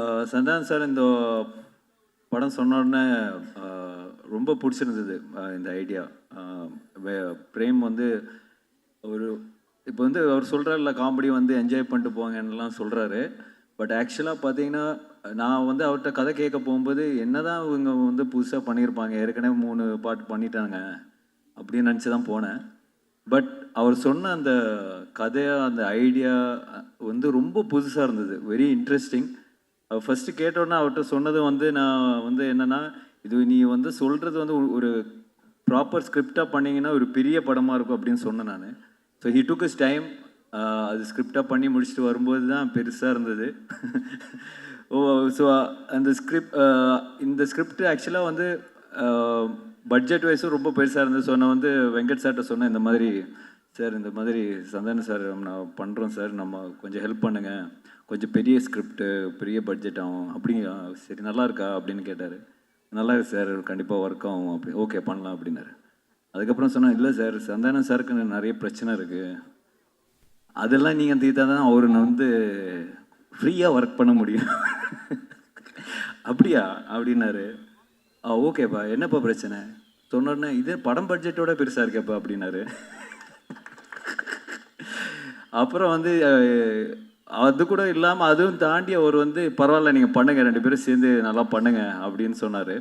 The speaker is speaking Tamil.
சந்தானம் சார் இந்த படம் சொன்ன உடனே ரொம்ப பிடிச்சிருந்தது இந்த ஐடியா பிரேம் வந்து ஒரு இப்போ வந்து அவர் சொல்கிறார்ல காமெடி வந்து என்ஜாய் பண்ணிட்டு போங்கன்னெலாம் சொல்கிறாரு பட் ஆக்சுவலாக பார்த்தீங்கன்னா நான் வந்து அவர்கிட்ட கதை கேட்க போகும்போது என்னதான் இவங்க வந்து புதுசாக பண்ணியிருப்பாங்க ஏற்கனவே மூணு பாட்டு பண்ணிட்டாங்க அப்படின்னு நினச்சி தான் போனேன். பட் அவர் சொன்ன அந்த கதையாக அந்த ஐடியா வந்து ரொம்ப புதுசாக இருந்தது வெரி இன்ட்ரெஸ்டிங் ஃபஸ்ட்டு கேட்டோன்னே அவர்கிட்ட சொன்னது வந்து நான் வந்து என்னென்னா இது நீ வந்து சொல்கிறது வந்து ஒரு- ப்ராப்பர் ஸ்கிரிப்டாக பண்ணிங்கன்னா ஒரு பெரிய படமாக இருக்கும் அப்படின்னு சொன்னேன் நான். So he took his time அது ஸ்கிரிப்டாக பண்ணி முடிச்சுட்டு வரும்போது தான் பெருசாக இருந்தது. ஓ ஸோ அந்த ஸ்கிரிப்ட் இந்த ஸ்கிரிப்ட் ஆக்சுவலாக வந்து பட்ஜெட் வைஸும் ரொம்ப பெருசாக இருந்தது. ஸோ நான் வந்து வெங்கட் சார்கிட்ட சொன்னேன் இந்த மாதிரி சார் இந்த மாதிரி சந்தான சார் நான் பண்ணுறோம் சார். நம்ம கொஞ்சம் ஹெல்ப் பண்ணுங்கள் கொஞ்சம் பெரிய ஸ்கிரிப்ட்டு பெரிய பட்ஜெட் ஆகும். அப்படிங்க சரி நல்லா இருக்கா? அப்படின்னு கேட்டார். நல்லா இருக்கு சார். கண்டிப்பாக ஒர்க் ஆகும். அப்படி ஓகே பண்ணலாம் அப்படின்னாரு. அதுக்கப்புறம் சொன்னேன் இல்லை சார் சந்தானம் சாருக்கு நிறைய பிரச்சனை இருக்குது அதெல்லாம் நீங்கள் தீர்த்தா தான் அவர் வந்து ஃப்ரீயாக ஒர்க் பண்ண முடியும். அப்படியா? அப்படின்னாரு. ஆ ஓகேப்பா என்னப்பா பிரச்சனை? சொன்னோடனே இது படம் பட்ஜெட்டோட பெருசாக இருக்கேப்பா. அப்படின்னாரு. அப்புறம் வந்து அது கூட இல்லாமல் அதுவும் தாண்டி அவர் வந்து பரவாயில்ல நீங்கள் பண்ணுங்க ரெண்டு பேரும் சேர்ந்து நல்லா பண்ணுங்க அப்படின்னு சொன்னார்.